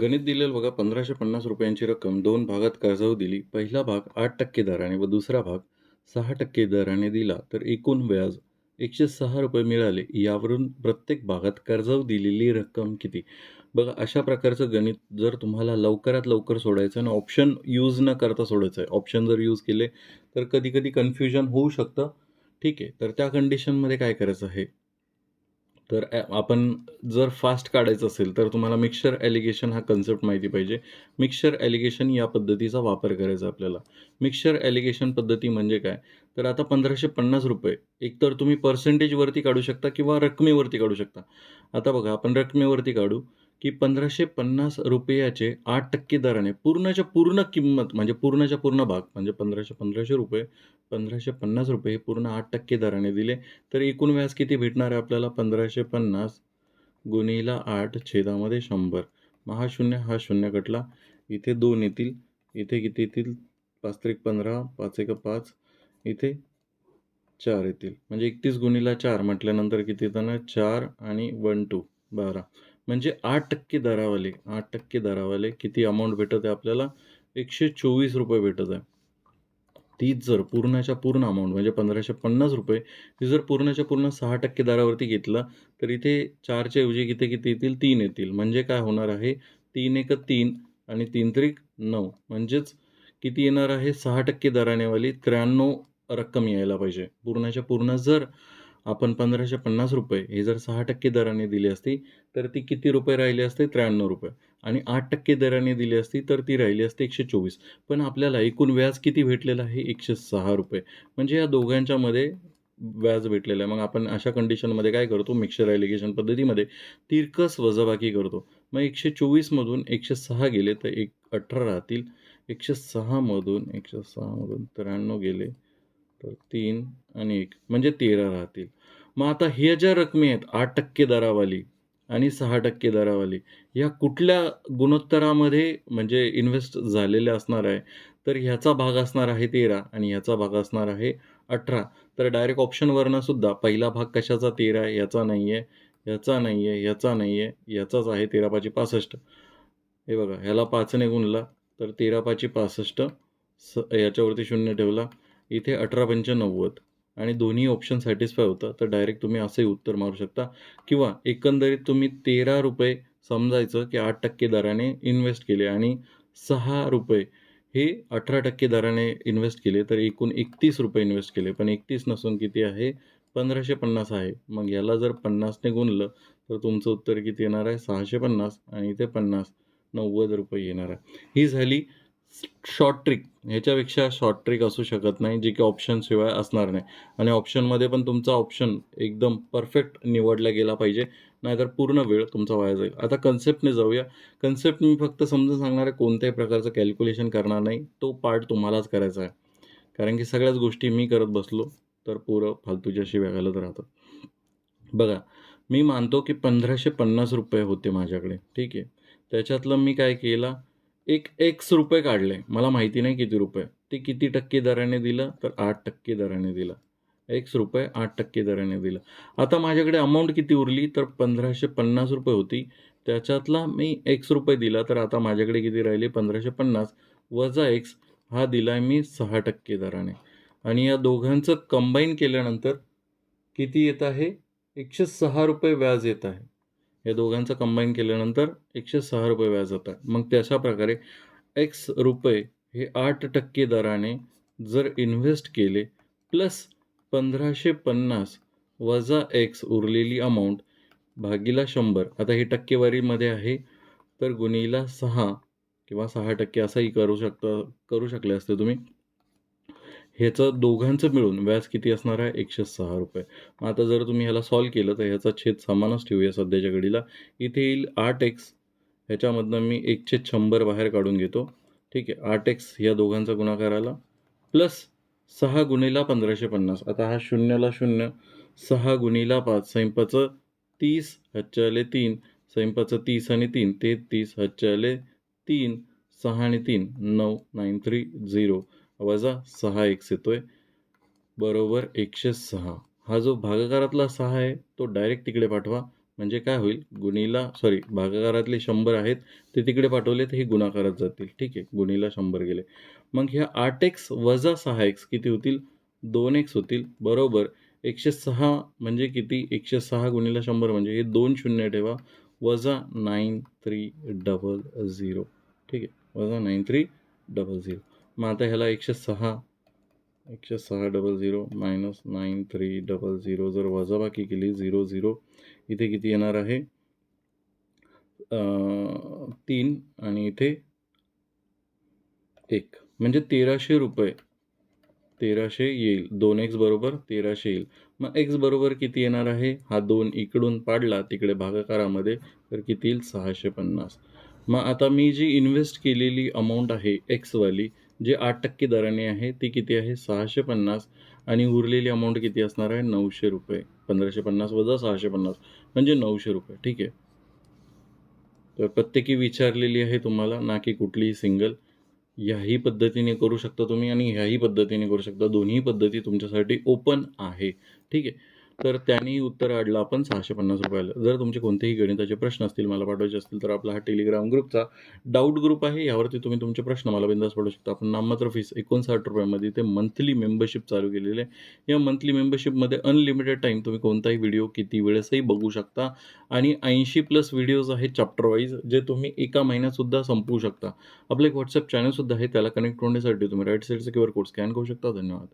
गणित दिलेलं बघा पंधराशे पन्नास रुपयांची रक्कम दोन भागात कर्जाऊ दिली. पहिला भाग आठ टक्के दराने व दुसरा भाग सहा टक्के दराने दिला तर एकूण व्याज एकशे सहा रुपये मिळाले. यावरून प्रत्येक भागात कर्जाऊ दिलेली रक्कम किती? बघा अशा प्रकारचं गणित जर तुम्हाला लवकरात लवकर सोडायचं आणि ऑप्शन यूज न करता सोडायचं आहे. ऑप्शन जर यूज केले तर कधी-कधी कन्फ्युजन होऊ शकतं. ठीक आहे. तर त्या कंडिशनमध्ये काय करायचं आहे? तर आपण जर फास्ट काढायचं असेल तर तुम्हाला मिक्सचर ॲलिगेशन हा कन्सेप्ट माहिती पाहिजे. मिक्सचर ॲलिगेशन या पद्धतीचा वापर करायचा आपल्याला. मिक्सचर ॲलिगेशन पद्धती म्हणजे काय? तर आता ₹1550 एकतर तुम्ही पर्सेंटेजवरती काढू शकता किंवा रकमेवरती काढू शकता. आता बघा आपण रकमेवरती काढू की ₹1550 8 टक्के दराने पूर्णच्या पूर्ण किंमत म्हणजे पूर्णच्या पूर्ण भाग म्हणजे ₹1550 ₹1550 हे पूर्ण आठ टक्के दराने दिले. तर एकूण व्याज किती भेटणार आहे आपल्याला? पंधराशे पन्नास गुणीला आठ छेदामध्ये शंभर मग हा शून्य हा शून्य कटला. इथे दोन येतील. इथे किती येतील? पाच त्रिक पंधरा पाच एक पाच इथे चार येतील. म्हणजे एकतीस गुणीला चार म्हटल्यानंतर किती येतं? 4 आणि 1, 2 12. म्हणजे आठ टक्के दरावाले आठ टक्के दरावाले किती अमाऊंट भेटत आहे आपल्याला? ₹124 भेटत आहे. तीच जर पूर्णाच्या पूर्ण अमाऊंट म्हणजे पंधराशे पन्नास रुपये ती जर पूर्णाच्या पूर्ण सहा टक्के दरावरती घेतला तर इथे चारच्या ऐवजी किती किती येतील? तीन येतील. म्हणजे काय होणार आहे? तीन एक तीन आणि तीन त्रिक नऊ म्हणजेच किती येणार आहे? सहा टक्के दरानेवाली 93 रक्कम यायला पाहिजे. पूर्णाच्या पूर्ण जर आपण ₹1550 हे जर सहा टक्के दराने दिली असती तर ती किती रुपये राहिले असते? ₹93 आणि आठ टक्के दराने दिली असती तर ती राहिली असते एकशे चोवीस पण आपल्याला एकूण व्याज किती भेटलेलं आहे? ₹106 म्हणजे या दोघांच्यामध्ये व्याज भेटलेलं आहे. मग आपण अशा कंडिशनमध्ये काय करतो? मिक्सर ॲलिगेशन पद्धतीमध्ये तिरकस वजाबाकी करतो. मग एकशे चोवीसमधून एकशे सहा गेले तर एक 18 राहतील. एकशे सहामधून एकशे सहामधून त्र्याण्णव गेले तर तीन आणि एक म्हणजे 13 राहतील. मग आता ह्या ज्या रकमे आहेत आठ टक्के दरावाली आणि सहा टक्के दरावाली ह्या कुठल्या गुणोत्तरामध्ये म्हणजे इन्व्हेस्ट झालेल्या असणार आहे? तर ह्याचा भाग असणार आहे 13 आणि ह्याचा भाग असणार आहे 18. तर डायरेक्ट ऑप्शनवरनं सुद्धा पहिला भाग कशाचा 13 आहे? याचा नाही आहे, ह्याचा नाही आहे, ह्याचा नाही आहे, ह्याचाच आहे 13 पाची 65. हे बघा ह्याला पाचने गुणला तर 13 पाची 65 स याच्यावरती शून्य ठेवला. इथे 18 पंचे 90 आणि दोन्ही ऑप्शन सॅटिस्फाय होतं. तर डायरेक्ट तुम्ही असंही उत्तर मारू शकता किंवा एकंदरीत तुम्ही ₹13 समजायचं की आठ टक्के दराने इन्व्हेस्ट केले आणि सहा रुपये हे 18% दराने इन्व्हेस्ट केले तर एकूण ₹31 इन्व्हेस्ट केले. पण 31 नसून किती आहे? 1550 आहे. मग याला जर पन्नासने गुणलं तर तुमचं उत्तर किती येणार आहे? 650 आणि इथे 50 ₹90 येणार आहे. ही झाली शॉर्ट ट्रिक. ह्याच्यापेक्षा शॉर्ट ट्रिक असू शकत नाही जे की ऑप्शनशिवाय असणार नाही आणि ऑप्शनमध्ये पण तुमचा ऑप्शन एकदम परफेक्ट निवडला गेला पाहिजे. नाहीतर पूर्ण वेळ तुमचा वाया जाईल. आता कन्सेप्टने जाऊया. कन्सेप्ट मी फक्त समजून सांगणार आहे. कोणत्याही प्रकारचं कॅल्क्युलेशन करणार नाही. तो पार्ट तुम्हालाच करायचा आहे. कारण की सगळ्याच गोष्टी मी करत बसलो तर पोरं फालतूच्या शिव्या घालत राहतात. बघा मी मानतो की ₹1550 होते माझ्याकडे. ठीक आहे. त्याच्यातलं मी काय केला एक एक्स रुपये काढले. मला माहिती नाही किती रुपये. ते किती टक्के दराने दिलं? तर आठ टक्के दराने दिलं. एक्स रुपये आठ टक्के दराने दिलं. आता माझ्याकडे अमाऊंट किती उरली? तर ₹1550 होती. त्याच्यातला मी एक्स रुपये दिला तर आता माझ्याकडे किती राहिले? 1550 वजा एक्स हा दिलाय मी सहा टक्के दराने आणि या दोघांचं कंबाईन केल्यानंतर किती येत आहे? ₹106 व्याज येत आहे. या दोघांचं कंबाईन केल्यानंतर ₹106 व्याज येत मग मग तशा प्रकारे एक्स रुपये हे आठ टक्के दराने जर इन्व्हेस्ट केले प्लस 1550 वजा एक्स उरलेली अमाऊंट भागीला शंभर आता हे टक्केवारीमध्ये आहे तर गुणीला सहा किंवा सहा टक्के असंही करू शकता करू शकले असते तुम्ही. ह्याचं दोघांचं मिळून व्याज किती असणार आहे? ₹106. मग आता जर तुम्ही ह्याला सॉल्व्ह केलं तर ह्याचा छेद समानच ठेवूया सध्याच्या घडीला. इथे येईल 8x ह्याच्यामधनं मी 1/100 बाहेर काढून घेतो. ठीक आहे. आठ एक्स या दोघांचा गुणाकार आला प्लस 6 गुणिले 1550 आता हा शून्याला शून्य सहा गुणीला पाच सैंपाचं 30 हातचे आले 3 सैंपाचं 30 आणि तीन ते तीस हच्चले तीन सहा आणि 3 9 9 3 0 वजा 6x येतोय. बरोबर 106. हा जो भागाकारातला सहा आहे तो डायरेक्ट तिकडे पाठवा. म्हणजे काय होईल? गुणीला सॉरी भागाकारातले शंभर आहेत ते तिकडे पाठवले तर हे गुणाकारात जातील. ठीक आहे गुणीला शंभर गेले. मग ह्या आठ एक्स वजा सहा एक्स किती होतील? दोन एक्स होतील. बरोबर एकशे सहा म्हणजे किती? एकशे सहा गुणीला शंभर म्हणजे हे दोन शून्य ठेवा. वजा नाईन थ्री डबल झिरो. ठीक आहे वजा नाईन थ्री डबल झिरो. मग आता ह्याला एकशे सहा एकशे सहा double zero minus nine three double zero जर वजाबाकी केली झिरो झिरो इथे किती येणार आहे? तीन आणि इथे एक. म्हणजे तेराशे रुपये. तेराशे येईल. दोन एक्स बरोबर तेराशे येईल. मग एक्स बरोबर किती येणार आहे? हा दोन इकडून पाडला तिकडे भागाकारामध्ये तर किती येईल? सहाशे पन्नास. मग आता मी जी इन्व्हेस्ट केलेली अमाऊंट आहे एक्सवाली जे आठ टक्के दराने आहे ती किती आहे? सहाशे पन्नास. आणि उरलेली अमाऊंट किती असणार आहे? नऊशे रुपये. पंधराशे पन्नास वजा सहाशे पन्नास. म्हणजे नऊशे रुपये. ठीक आहे? तर प्रत्येकी विचारलेली आहे तुम्हाला ना की कुठलीही सिंगल ह्याही पद्धतीने करू शकता तुम्ही आणि ह्याही पद्धतीने करू शकता. दोन्ही पद्धती तुमच्यासाठी ओपन आहे. ठीक आहे? तर त्यांनी उत्तर आडलं. आपण सहाशे पन्नास रुपयाला. जर तुमचे कोणतेही गणिताचे प्रश्न असतील मला पाठवायचे असतील तर आपला हा टेलिग्राम ग्रुपचा डाऊट ग्रुप आहे. यावरती तुम्ही तुमचे प्रश्न मला बिंदास पाठवू शकता. आपण नाममात्र फीस एकोणसाठ रुपयामध्ये ते मंथली मेंबरशिप चालू केलेले आहे. या मंथली मेंबरशिपमध्ये अनलिमिटेड टाईम तुम्ही कोणताही व्हिडिओ किती वेळेसही बघू शकता. आणि ऐंशी प्लस व्हिडिओज आहेत चॅप्टर वाईज जे तुम्ही एका महिन्यातसुद्धा संपवू शकता. आपलं एक व्हॉट्सअप चॅनलसुद्धा आहे. त्याला कनेक्ट होण्यासाठी तुम्ही राईट साईडचा क्यू आर कोड स्कॅन करू शकता. धन्यवाद.